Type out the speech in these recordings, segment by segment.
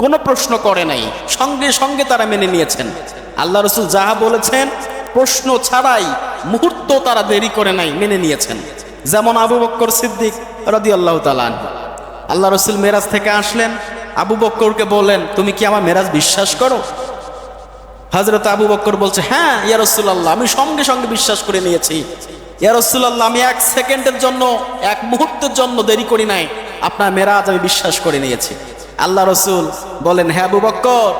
কোনো প্রশ্ন করে নাই। সঙ্গে সঙ্গে তারা মেনে নিয়েছেন। আল্লাহ রসুল যাহা বলেছেন, প্রশ্ন ছাড়াই মুহূর্ত তারা দেরি করে নাই, মেনে নিয়েছেন। যেমন আবু বক্কর সিদ্দিক রদি আল্লাহ তালান আল্লাহ রসুল মেরাজ থেকে আসলেন। আবু বক্করকে বলেন তুমি কি আমার মেরাজ বিশ্বাস করো? হজরত আবু বক্কর বলছে হ্যাঁ ইয়া রসুল্লাহ আমি সঙ্গে সঙ্গে বিশ্বাস করে নিয়েছি। ইয়া রসুল্লাহ আমি এক সেকেন্ডের জন্য, এক মুহূর্তের জন্য দেরি করি নাই। আপনার মেরাজ আমি বিশ্বাস করে নিয়েছি। আল্লাহ রসুল বলেন হ্যাঁ আবু বক্কর,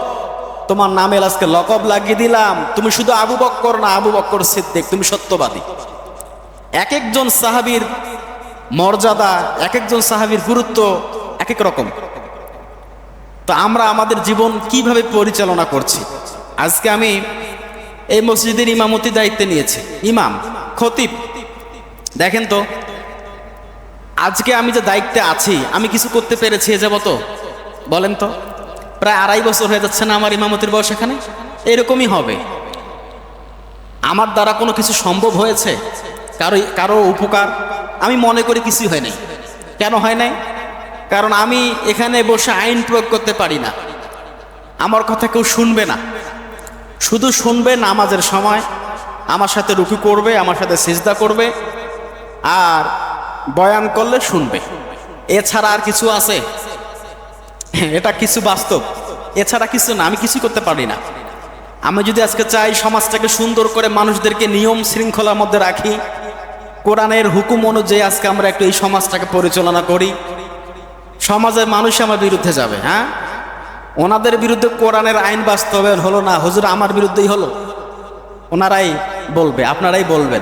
তোমার নামের আজকে লকব লাগিয়ে দিলাম। তুমি শুধু আবু বক্কর না, আবু বক্কর সিদ্দিক, তুমি সত্যবাদী। এক একজন সাহাবীর মর্যাদা এক একজন সাহাবীর গুরুত্ব এক এক রকম। তো আমরা আমাদের জীবন কীভাবে পরিচালনা করছি? আজকে আমি এই মসজিদের ইমামতি দায়িত্বে নিয়েছি। ইমাম, খতিব। দেখেন তো, আজকে আমি যে দায়িত্বে আছি, আমি কিছু করতে পেরেছি এ যাব তো বলেন তো, প্রায় আড়াই বছর হয়ে যাচ্ছে না আমার ইমামতির বয়স এখানে? এরকমই হবে। আমার দ্বারা কোনো কিছু সম্ভব হয়েছে? কারও কারও উপকার? আমি মনে করি কিছুই হয় নাই। কেন হয় নাই? কারণ আমি এখানে বসে আইন প্রয়োগ করতে পারি না। আমার কথা কেউ শুনবে না। শুধু শুনবে নামাজের সময়, আমার সাথে রুকু করবে, আমার সাথে সিজদা করবে, আর বয়ান করলে শুনবে। এছাড়া আর কিছু আছে? এটা কিছু বাস্তব। এছাড়া কিছু না, আমি কিছু করতে পারি না। আমি যদি আজকে চাই সমাজটাকে সুন্দর করে মানুষদেরকে নিয়ম শৃঙ্খলার মধ্যে রাখি, কোরআনের হুকুম অনুযায়ী আজকে আমরা একটু এই সমাজটাকে পরিচালনা করি, সমাজের মানুষ আমার বিরুদ্ধে যাবে হ্যাঁ? ওনাদের বিরুদ্ধে কোরআনের আইন বাস্তবায়ন হলো না, হুজুর আমার বিরুদ্ধেই হলো। ওনারাই বলবে, আপনারাই বলবেন।